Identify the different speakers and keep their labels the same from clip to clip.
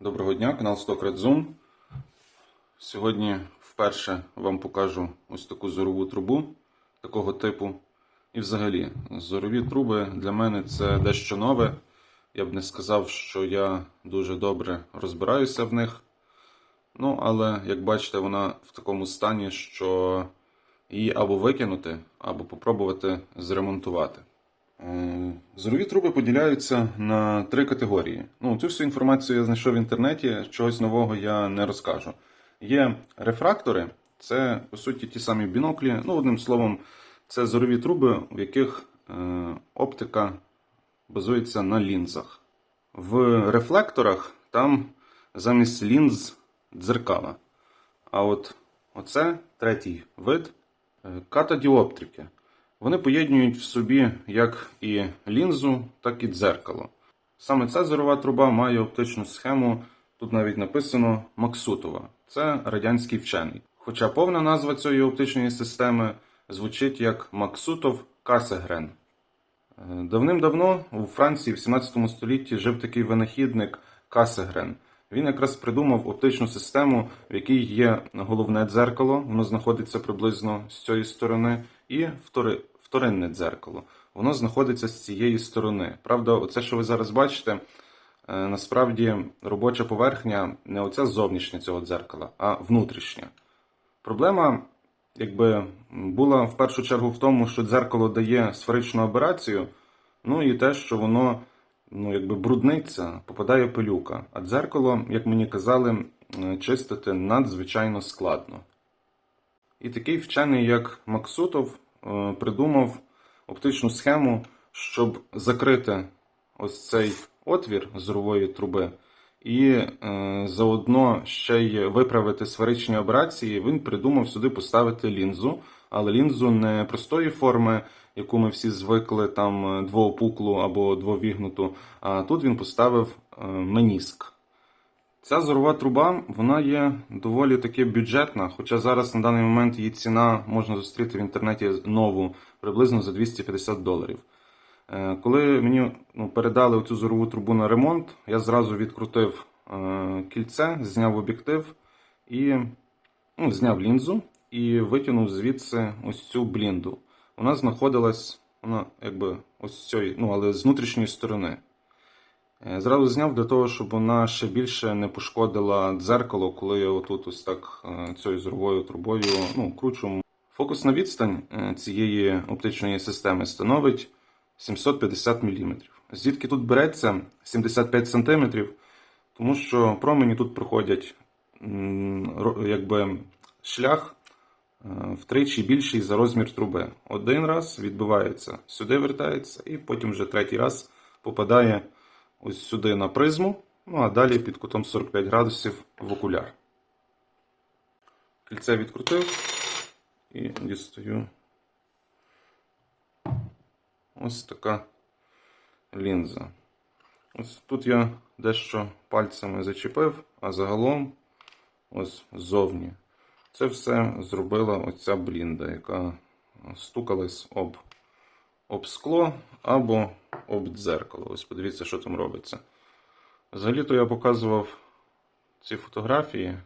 Speaker 1: Доброго дня, канал Stock Red Zoom. Сьогодні вперше вам покажу ось таку зорову трубу такого типу. І взагалі, зорові труби для мене це дещо нове. Я б не сказав, що я дуже добре розбираюся в них. Ну, але як бачите, вона в такому стані, що її або викинути, або попробувати зремонтувати. Е, Зорові труби поділяються на три категорії. Ну, цю всю інформацію я знайшов в інтернеті, чогось нового я не розкажу. Є рефрактори, це по суті ті самі біноклі. Ну, одним словом, це зорові труби, в яких е, оптика базується на лінзах. В рефлекторах там замість лінз дзеркала. А от оце третій вид е, катодіоптрики. Вони поєднують в собі як і лінзу, так і дзеркало. Саме ця зорова труба має оптичну схему, тут навіть написано Максутова. Це радянський вчений. Хоча повна назва цієї оптичної системи звучить як Максутов Касегрен. Давним-давно у Франції в 17 столітті жив такий винахідник Касегрен. Він якраз придумав оптичну систему, в якій є головне дзеркало, воно знаходиться приблизно з цієї сторони, і вторинне дзеркало. Воно знаходиться з цієї сторони. Правда, оце, що ви зараз бачите, е, насправді робоча поверхня не оця зовнішня цього дзеркала, а внутрішня. Проблема, якби була в першу чергу в тому, що дзеркало дає сферичну аберацію, ну і те, що воно ну, якби брудниться, попадає пилюка. А дзеркало, як мені казали, е, чистити надзвичайно складно. І такий вчений, як Максутов, е, придумав оптичну схему, щоб закрити ось цей отвір зорової труби, і е, заодно ще й виправити сферичні аберації, він придумав сюди поставити лінзу, але лінзу не простої форми, яку ми всі звикли, там е, двоопуклу або двовігнуту, а тут він поставив меніск. Ця зорова труба вона є доволі таки бюджетна, хоча зараз на даний момент її ціна можна зустріти в інтернеті нову приблизно за 250 доларів. Е, Коли мені ну, передали цю зорову трубу на ремонт, я зразу відкрутив е, кільце, зняв об'єктив і ну, зняв лінзу і витягнув звідси ось цю блінду. Вона знаходилась, вона якби ось цієї, ну але з внутрішньої сторони. Е, Зразу зняв для того, щоб вона ще більше не пошкодила дзеркало, коли я отут ось так е, цією зоровою трубою ну, кручу. Фокусна відстань е, цієї оптичної системи становить 750 мм. Звідки тут береться 75 см, тому що промені тут проходять якби, шлях втричі більший за розмір труби. Один раз відбивається, сюди вертається, і потім вже третій раз попадає ось сюди на призму, ну а далі під кутом 45 градусів в окуляр. Кільце відкрутив і дістаю ось така лінза. Ось тут я дещо пальцями зачепив, а загалом ось ззовні. Це все зробила оця блінда, яка стукалась об, об скло або об дзеркало. Ось подивіться, що там робиться. Взагалі-то я показував ці фотографії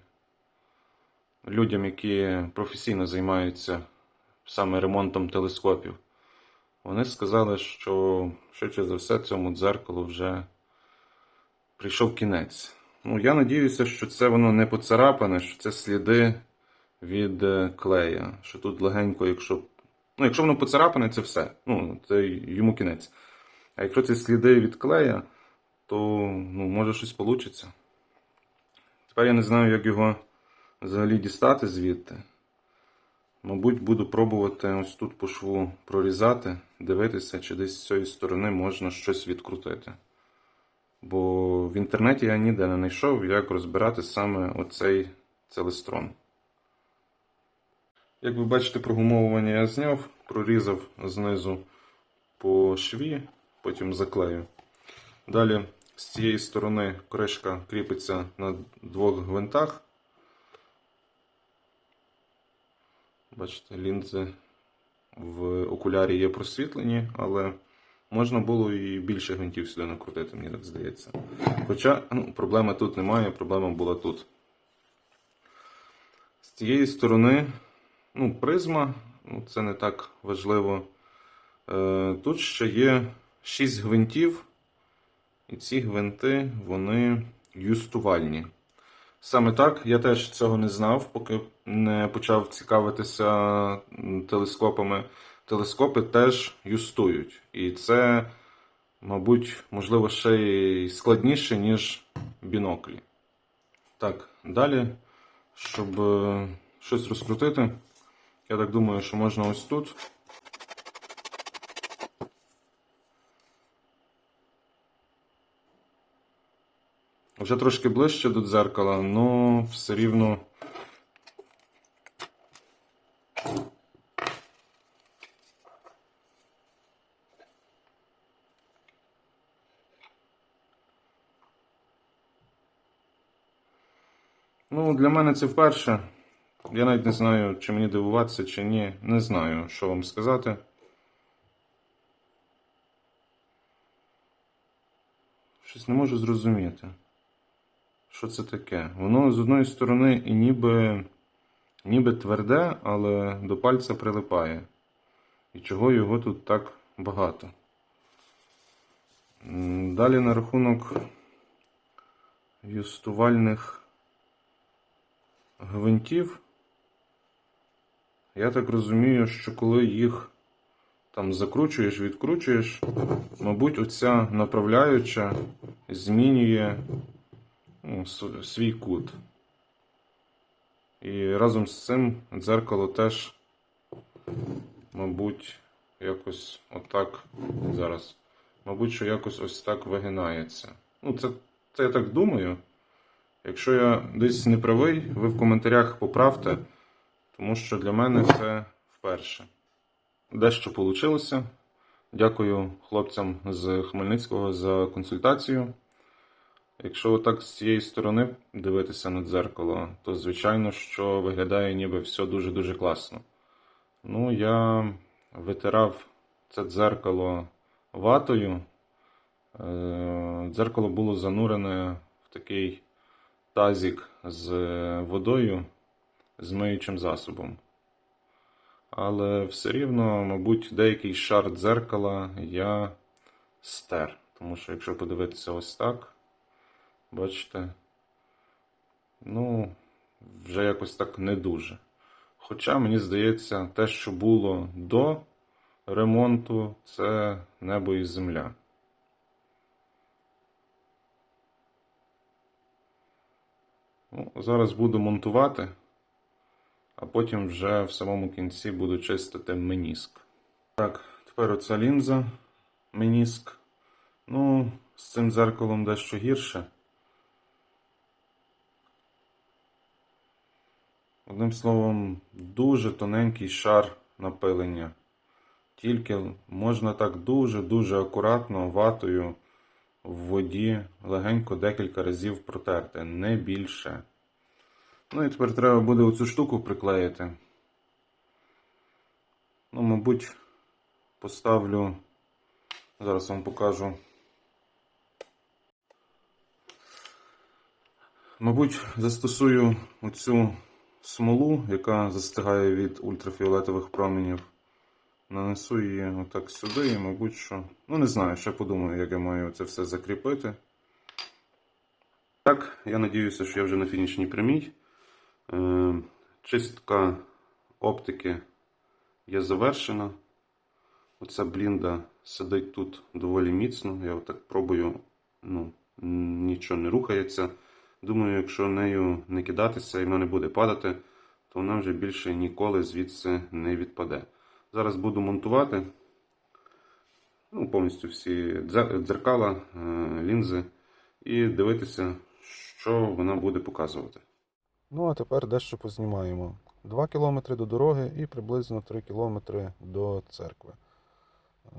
Speaker 1: людям, які професійно займаються саме ремонтом телескопів. Вони сказали, що швидше за все цьому дзеркалу вже прийшов кінець. Ну, я надіюся, що це воно не поцарапане, що це сліди від е, клея. Що тут легенько, якщо. Ну, якщо воно поцарапане, це все. Ну, це йому кінець. А якщо це сліди від клея, то ну, може щось вийде. Тепер я не знаю, як його взагалі дістати звідти. Мабуть, буду пробувати ось тут по шву прорізати, дивитися, чи десь з цієї сторони можна щось відкрутити. Бо в інтернеті я ніде не знайшов, як розбирати саме оцей целестрон. Як ви бачите, прогумовування я зняв, прорізав знизу по шві, потім заклею. Далі з цієї сторони кришка кріпиться на двох гвинтах. Бачите, лінзи в окулярі є просвітлені, але можна було і більше гвинтів сюди накрутити, мені так здається. Хоча ну, проблеми тут немає, проблема була тут. З цієї сторони, ну, призма, ну, це не так важливо. Е, тут ще є 6 гвинтів, і ці гвинти, вони юстувальні. Саме так, я теж цього не знав, поки не почав цікавитися телескопами. Телескопи теж юстують. І це, мабуть, можливо, ще й складніше, ніж біноклі. Так, далі, щоб е, щось розкрутити, я так думаю, що можна ось тут. Вже трошки ближче до дзеркала, але все рівно. Ну, для мене це вперше. Я навіть не знаю, чи мені дивуватися, чи ні. Не знаю, що вам сказати. Щось не можу зрозуміти. Що це таке? Воно з одної сторони і ніби, ніби тверде, але до пальця прилипає. І чого його тут так багато? Далі на рахунок юстувальних гвинтів. Я так розумію, що коли їх там закручуєш, відкручуєш, мабуть, оця направляюча змінює ну, свій кут. І разом з цим дзеркало теж, мабуть, якось отак зараз. Мабуть, що якось ось так вигинається. Ну, це, це я так думаю. Якщо я десь не правий, ви в коментарях поправте, тому що для мене це вперше. Дещо вийшло. Дякую хлопцям з Хмельницького за консультацію. Якщо отак з цієї сторони дивитися на дзеркало, то звичайно, що виглядає ніби все дуже-дуже класно. Ну, я витирав це дзеркало ватою. Е, Дзеркало було занурене в такий тазік з водою з миючим засобом. Але все рівно, мабуть, деякий шар дзеркала я стер. Тому що якщо подивитися ось так, бачите, ну, вже якось так не дуже. Хоча, мені здається, те, що було до ремонту, це небо і земля. Ну, зараз буду монтувати, а потім вже в самому кінці буду чистити меніск. Так, тепер оця лінза, меніск. Ну, з цим дзеркалом дещо гірше. Одним словом, дуже тоненький шар напилення. Тільки можна так дуже-дуже акуратно ватою в воді легенько декілька разів протерти, не більше. Ну і тепер треба буде оцю штуку приклеїти. Ну, мабуть, поставлю. Зараз вам покажу. Мабуть, застосую оцю смолу, яка застигає від ультрафіолетових променів. Нанесу її отак сюди і, мабуть, що. Ну, не знаю, ще подумаю, як я маю це все закріпити. Так, я надіюся, що я вже на фінішній прямій. Е, чистка оптики є завершена. Оця блінда сидить тут доволі міцно. Я отак пробую, ну, нічого не рухається. Думаю, якщо нею не кидатися і вона не буде падати, то вона вже більше ніколи звідси не відпаде. Зараз буду монтувати ну, повністю всі дзеркала, е, лінзи і дивитися, що вона буде показувати.
Speaker 2: Ну, а тепер дещо познімаємо. 2 кілометри до дороги і приблизно 3 кілометри до церкви.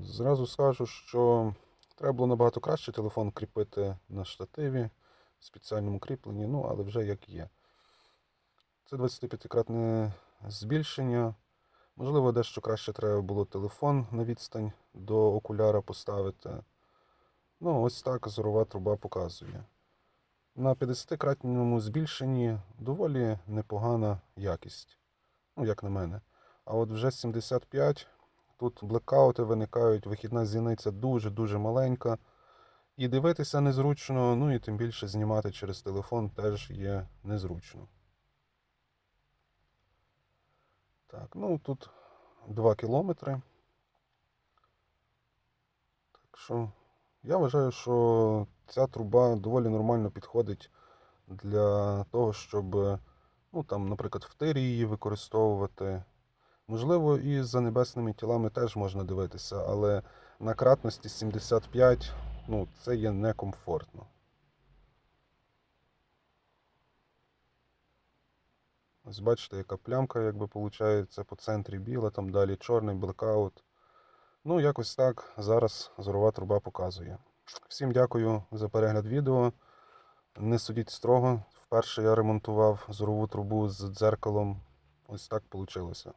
Speaker 2: Зразу скажу, що треба було набагато краще телефон кріпити на штативі, в спеціальному кріпленні, ну, але вже як є. Це 25-кратне збільшення. Можливо, дещо краще треба було телефон на відстань до окуляра поставити. Ну, ось так зорова труба показує. На 50-кратному збільшенні доволі непогана якість. Ну, як на мене. А от вже 75 тут блекаути виникають, вихідна зіниця дуже-дуже маленька. І дивитися незручно, ну і тим більше знімати через телефон теж є незручно. Так, ну тут 2 кілометри. Так що я вважаю, що ця труба доволі нормально підходить для того, щоб, ну там, наприклад, в тирі її використовувати. Можливо, і за небесними тілами теж можна дивитися, але на кратності 75 ну, це є некомфортно. Ось бачите, яка плямка, якби виходить, по центрі біла, там далі чорний блекаут. Ну, якось так зараз зорова труба показує. Всім дякую за перегляд відео. Не судіть строго. Вперше я ремонтував зорову трубу з дзеркалом. Ось так вийшло.